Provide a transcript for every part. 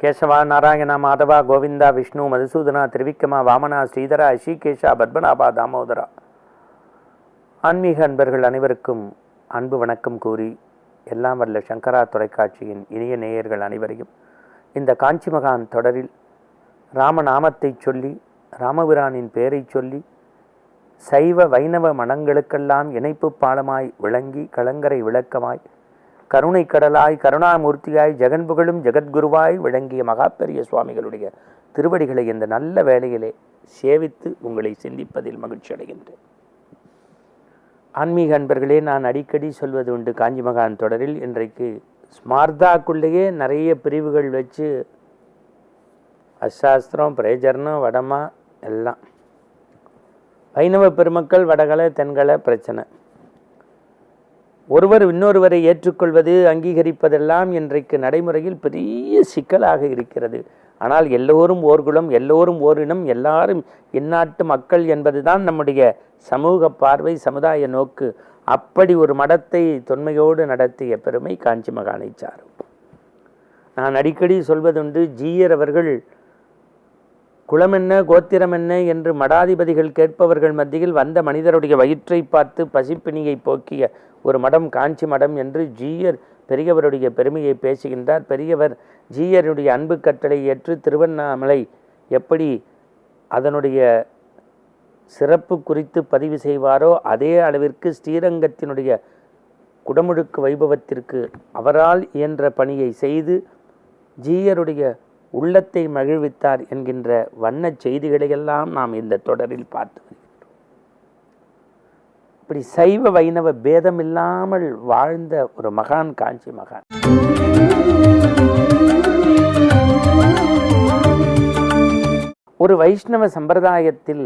கேசவா நாராயணா மாதவா கோவிந்தா விஷ்ணு மதுசூதனா திருவிக்கமா வாமனா ஸ்ரீதரா ஸ்ரீகேஷா பத்மநாபா தாமோதரா. ஆன்மீக அன்பர்கள் அனைவருக்கும் அன்பு வணக்கம் கூறி எல்லாம் வல்ல சங்கரா தொலைக்காட்சியின் இனிய நேயர்கள் அனைவரையும் இந்த காஞ்சி மகான் தொடரில் ராமநாமத்தை சொல்லி ராமபிரானின் பெயரைச் சொல்லி சைவ வைணவ மனங்களுக்கெல்லாம் இணைப்பு பாலமாய் விளங்கி கலங்கரை விளக்கமாய் கருணை கடலாய் கருணாமூர்த்தியாய் ஜெகன்புகழும் ஜெகத்குருவாய் விளங்கிய மகாபெரிய சுவாமிகளுடைய திருவடிகளை இந்த நல்ல வேளையிலே சேவித்து உங்களை சிந்திப்பதில் மகிழ்ச்சி அடைகின்றேன். ஆன்மீக அன்பர்களே நான் அடிக்கடி சொல்வது உண்டு காஞ்சி மகான் தொடரில். இன்றைக்கு ஸ்மார்தாக்குள்ளேயே நிறைய பிரிவுகள் வச்சு அசாஸ்திரம் பிரேஜர்னம் வடமா எல்லாம். வைணவ பெருமக்கள் வடகல தென்கல பிரச்சனை. ஒருவர் இன்னொருவரை ஏற்றுக்கொள்வது அங்கீகரிப்பதெல்லாம் இன்றைக்கு நடைமுறையில் பெரிய சிக்கலாக இருக்கிறது. ஆனால் எல்லோரும் ஓர்குலம் எல்லோரும் ஓரினம் எல்லாரும் இந்நாட்டு மக்கள் என்பதுதான் நம்முடைய சமூக பார்வை சமுதாய நோக்கு. அப்படி ஒரு மடத்தை தொன்மையோடு நடத்திய பெருமை காஞ்சி மகானை சாரும். நான் அடிக்கடி சொல்வதுண்டு ஜீயர் அவர்கள் குலம் என்ன கோத்திரம் என்ன என்று மடாதிபதிகள் கேட்பவர்கள் மத்தியில் வந்த மனிதருடைய வயிற்றை பார்த்து பசிப்பிணியை போக்கிய ஒரு மடம் காஞ்சி மடம் என்று ஜீயர் பெரியவருடைய பெருமையை பேசுகின்றார். பெரியவர் ஜீயருடைய அன்பு கட்டளை ஏற்று திருவண்ணாமலை எப்படி அதனுடைய சிறப்பு குறித்து பதிவு செய்வாரோ அதே அளவிற்கு ஸ்ரீரங்கத்தினுடைய குடமுழுக்கு வைபவத்திற்கு அவரால் இயன்ற பணியை செய்து ஜீயருடைய உள்ளத்தை மகிழ்வித்தார் என்கின்ற வண்ண செய்திகளையெல்லாம் நாம் இந்த தொடரில் பார்த்து இப்படி சைவ வைணவ பேதம் இல்லாமல் வாழ்ந்த ஒரு மகான் காஞ்சி மகான். ஒரு வைஷ்ணவ சம்பிரதாயத்தில்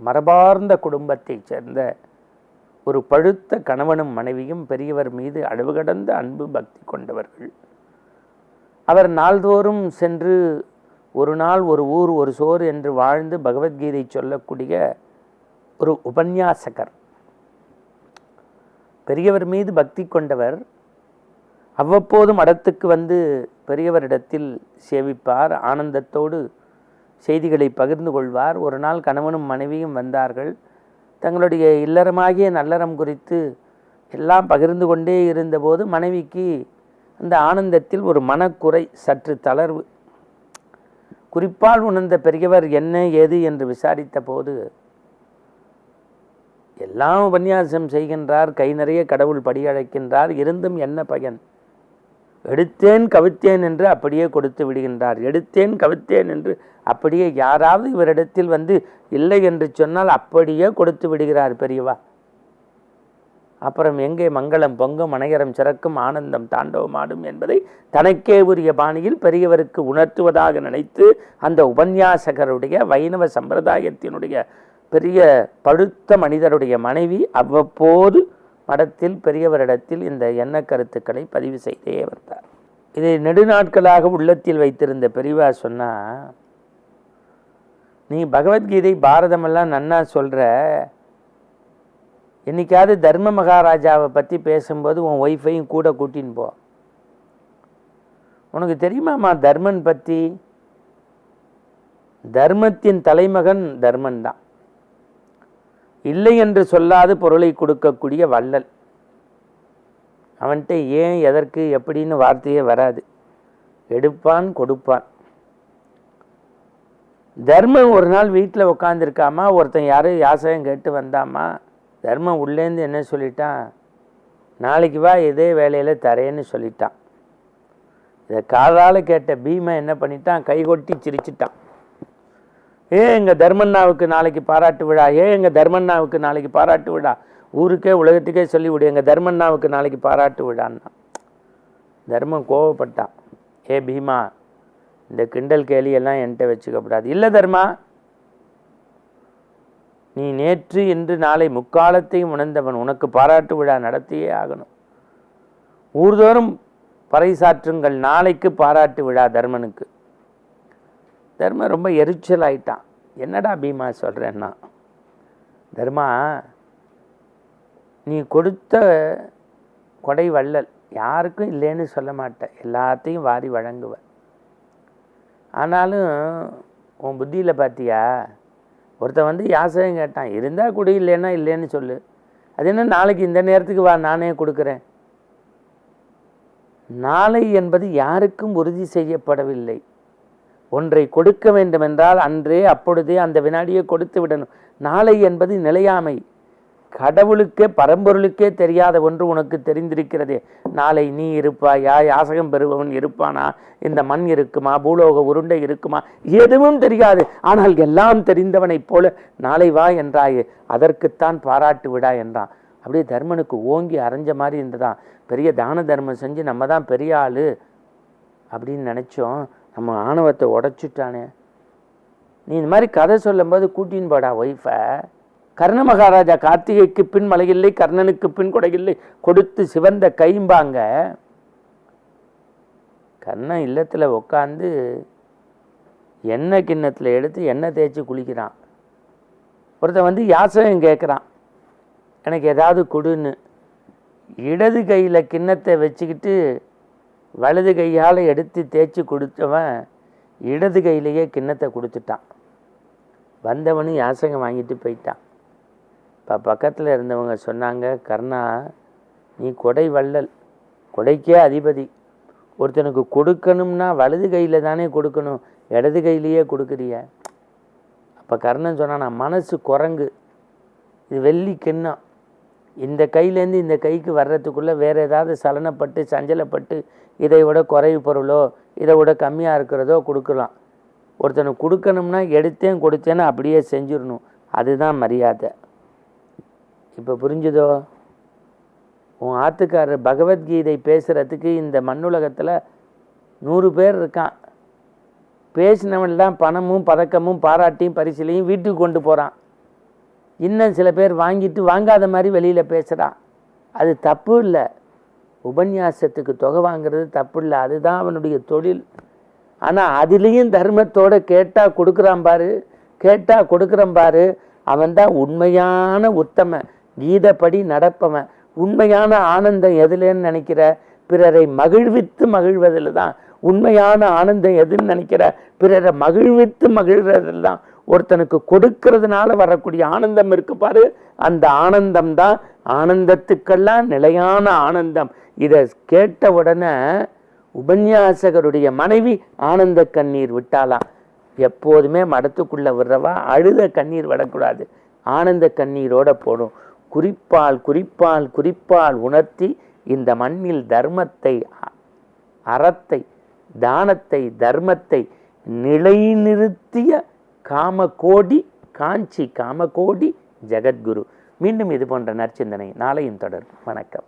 மரபார்ந்த குடும்பத்தைச் சேர்ந்த ஒரு பழுத்த கணவனும் மனைவியும் பெரியவர் மீது அளவு கடந்த அன்பு பக்தி கொண்டவர்கள். அவர் நாள்தோறும் சென்று ஒரு நாள் ஒரு ஊர் ஒரு சோறு என்று வாழ்ந்து பகவத்கீதை சொல்லக்கூடிய ஒரு உபன்யாசகர். பெரியவர் மீது பக்தி கொண்டவர் அவ்வப்போது மடத்துக்கு வந்து பெரியவரிடத்தில் சேவிப்பார். ஆனந்தத்தோடு செய்திகளை பகிர்ந்து கொள்வார். ஒரு நாள் கணவனும் மனைவியும் வந்தார்கள். தங்களுடைய இல்லறமாகிய நல்லறம் குறித்து எல்லாம் பகிர்ந்து கொண்டே இருந்தபோது மனைவிக்கு அந்த ஆனந்தத்தில் ஒரு மனக்குறை சற்று தளர்வு. குறிப்பால் உணர்ந்த பெரியவர் என்ன ஏது? என்று விசாரித்த போது எல்லாம் உபன்யாசம் செய்கின்றார் கை நிறைய கடவுள் படியழைக்கின்றார் இருந்தும் என்ன பயன்? எடுத்தேன் கவித்தேன் என்று அப்படியே கொடுத்து விடுகின்றார். எடுத்தேன் கவித்தேன் என்று அப்படியே யாராவது இவரிடத்தில் வந்து இல்லை என்று சொன்னால் அப்படியே கொடுத்து விடுகிறார் பெரியவா. அப்புறம் எங்கே மங்களம் பொங்கும் மனையரம் சிறக்கும் ஆனந்தம் தாண்டவமாடும் என்பதை தனக்கே உரிய பாணியில் பெரியவருக்கு உணர்த்துவதாக நினைத்து அந்த உபன்யாசகருடைய வைணவ சம்பிரதாயத்தினுடைய பெரிய பழுத்த மனிதருடைய மனைவி அவ்வப்போது மடத்தில் பெரியவரிடத்தில் இந்த எண்ண கருத்துக்களை பதிவு செய்தே வந்தார். இதை நெடுநாட்களாக உள்ளத்தில் வைத்திருந்த பெரியவா சொன்னா நீ பகவத்கீதை பாரதமெல்லாம் நன்னா சொல்கிற என்னைக்காவது தர்ம மகாராஜாவை பற்றி பேசும்போது உன் ஒய்ஃபையும் கூட கூட்டின்னு போ. உனக்கு தெரியுமாம்மா தர்மன் பற்றி தர்மத்தின் தலைமகன் தர்மன் தான். இல்லை என்று சொல்லாது பொருளை கொடுக்கக்கூடிய வள்ளல். அவன்கிட்ட ஏன் எதற்கு எப்படின்னு வார்த்தையே வராது. எடுப்பான் கொடுப்பான். தர்மம் ஒரு நாள் வீட்டில் உட்காந்துருக்காமா ஒருத்தன் யாரும் யாசகம் கேட்டு வந்தாமா? தர்மம் உள்ளேருந்து என்ன சொல்லிட்டான்? நாளைக்கு வா இதே வேலையில் தரேன்னு சொல்லிட்டான். இதை காதால் கேட்ட பீமை என்ன பண்ணிட்டான்? கைகொட்டி சிரிச்சிட்டான். ஏ எங்கள் தர்மண்ணாவுக்கு நாளைக்கு பாராட்டு விழா. ஏ எங்கள் தர்மண்ணாவுக்கு நாளைக்கு பாராட்டு விழா. ஊருக்கே உலகத்துக்கே சொல்லிவிடு எங்கள் தர்மண்ணாவுக்கு நாளைக்கு பாராட்டு விழான்னா. தர்மம் கோவப்பட்டான் ஏ பீமா இந்த கிண்டல் கேலியெல்லாம் என்கிட்ட வச்சுக்கப்படாது. இல்லை தர்மா நீ நேற்று இன்று நாளை முக்காலத்தையும் உணர்ந்தவன். உனக்கு பாராட்டு விழா நடத்தியே ஆகணும். ஊர்தோறும் பறைசாற்றுங்கள். நாளைக்கு பாராட்டு விழா தர்மனுக்கு. தர்மன் ரொம்ப எரிச்சல் ஆயிட்டான் என்னடா பீமா சொல்கிறேன்னா தர்மா நீ கொடுத்த கொடை வள்ளல் யாருக்கும் இல்லைன்னு சொல்ல மாட்டேன் எல்லாத்தையும் வாரி வழங்குவ. ஆனாலும் உன் புத்தியில் பார்த்தியா ஒருத்தன் வந்து யாசகம் கேட்டான். இருந்தால் கொடு இல்லைன்னா இல்லைன்னு சொல்லு. அது என்ன நாளைக்கு இந்த நேரத்துக்கு வா நானே கொடுக்குறேன். நாளை என்பது யாருக்கும் உறுதி செய்யப்படவில்லை. ஒன்றை கொடுக்க வேண்டுமென்றால் அன்றே அப்பொழுதே அந்த வினாடியை கொடுத்து விடணும். நாளை என்பது நிலையாமை. கடவுளுக்கே பரம்பொருளுக்கே தெரியாத ஒன்று உனக்கு தெரிந்திருக்கிறதே. நாளை நீ இருப்பாயா யாசகம் பெறுபவன் இருப்பானா? இந்த மண் இருக்குமா? பூலோக உருண்டை இருக்குமா? எதுவும் தெரியாது. ஆனால் எல்லாம் தெரிந்தவனைப் போல நாளை வா என்றாயே. அதற்குத்தான் பாராட்டு விடா என்றான். அப்படியே தர்மனுக்கு ஓங்கி அரைஞ்ச மாதிரி இருந்ததான் பெரிய தான தர்மம் செஞ்சு நம்ம தான் பெரிய ஆள் அப்படின்னு நினச்சோம். நம்ம ஆணவத்தை உடச்சிட்டானே. நீ இந்த மாதிரி கதை சொல்லும்போது கூட்டின்னு போடா ஒய்ஃபை கர்ண மகாராஜா கார்த்திகைக்கு பின் மலையில்லை கர்ணனுக்கு பின் கொடையில்லை கொடுத்து சிவந்த கைம்பாங்க. கர்ணன் இல்லத்தில் உட்காந்து எண்ணெய் கிண்ணத்தில் எடுத்து எண்ணெய் தேய்ச்சி குளிக்கிறான். ஒருத்தன் வந்து யாசகம் கேட்குறான் எனக்கு ஏதாவது கொடுன்னு. இடது கையில் கிண்ணத்தை வச்சுக்கிட்டு வலது கையால் எடுத்து தேய்ச்சி கொடுத்தவன் இடது கையிலேயே கிண்ணத்தை கொடுத்துட்டான். வந்தவனும் யாசகம் வாங்கிட்டு போயிட்டான். இப்போ பக்கத்தில் இருந்தவங்க சொன்னாங்க கர்ணா நீ கொடை வள்ளல். கொடைக்கே அதிபதி. ஒருத்தனுக்கு கொடுக்கணும்னா வலது கையில் தானே கொடுக்கணும். இடது கையிலேயே கொடுக்குறிய. அப்போ கர்ணன் சொன்னான் மனசு குரங்கு. இது வெள்ளி கிண்ணம். இந்த கையிலேருந்து இந்த கைக்கு வர்றதுக்குள்ளே வேறு ஏதாவது சலனப்பட்டு சஞ்சலப்பட்டு இதை விட குறைவு பொருளோ இதை விட கம்மியாக இருக்கிறதோ கொடுக்கலாம். ஒருத்தனுக்கு கொடுக்கணும்னா எடுத்தேன் கொடுத்தேன்னு அப்படியே செஞ்சிடணும். அதுதான் மரியாதை. இப்போ புரிஞ்சுதோ? உன் ஆத்துக்காரர் பகவத்கீதை பேசுகிறதுக்கு இந்த மண்ணுலகத்தில் நூறு பேர் இருக்கான். பேசினவன்லாம் பணமும் பதக்கமும் பாராட்டியும் பரிசிலையும் வீட்டுக்கு கொண்டு போகிறான் இன்னும் சில பேர் வாங்கிட்டு வாங்காத மாதிரி வெளியில் பேசுகிறான் அது தப்பு இல்லை. உபன்யாசத்துக்கு தொகை வாங்குறது தப்பு இல்லை. அதுதான் அவனுடைய தொழில். ஆனால் அதுலேயும் தர்மத்தோடு கேட்டால் கொடுக்குறான் பாரு. கேட்டால் கொடுக்குறான் பாரு. அவன்தான் உண்மையான உத்தமன் கீதப்படி நடப்பவன். உண்மையான ஆனந்தம் எதுலன்னு நினைக்கிற? பிறரை மகிழ்வித்து மகிழ்வதில் தான் உண்மையான ஆனந்தம் எதுன்னு நினைக்கிற? பிறரை மகிழ்வித்து மகிழ்வதில் தான் ஒருத்தனுக்கு கொடுக்கறதுனால வரக்கூடிய ஆனந்தம் இருக்கு பாரு. அந்த ஆனந்தம் தான் ஆனந்தத்துக்கெல்லாம் நிலையான ஆனந்தம். இதை கேட்ட உடனே உபன்யாசகருடைய மனைவி ஆனந்த கண்ணீர் விட்டாலாம் எப்போதுமே மடத்துக்குள்ளே விடுறவா? அழுத கண்ணீர் விடக்கூடாது. ஆனந்த கண்ணீரோட போடும். குறிப்பால் குறிப்பால் குறிப்பால் உணர்த்தி இந்த மண்ணில் தர்மத்தை அறத்தை தானத்தை தர்மத்தை நிலைநிறுத்திய காமகோடி காஞ்சி காமகோடி ஜெகத்குரு. மீண்டும் இது போன்ற நற்சிந்தனை நாளையும் தொடரும். வணக்கம்.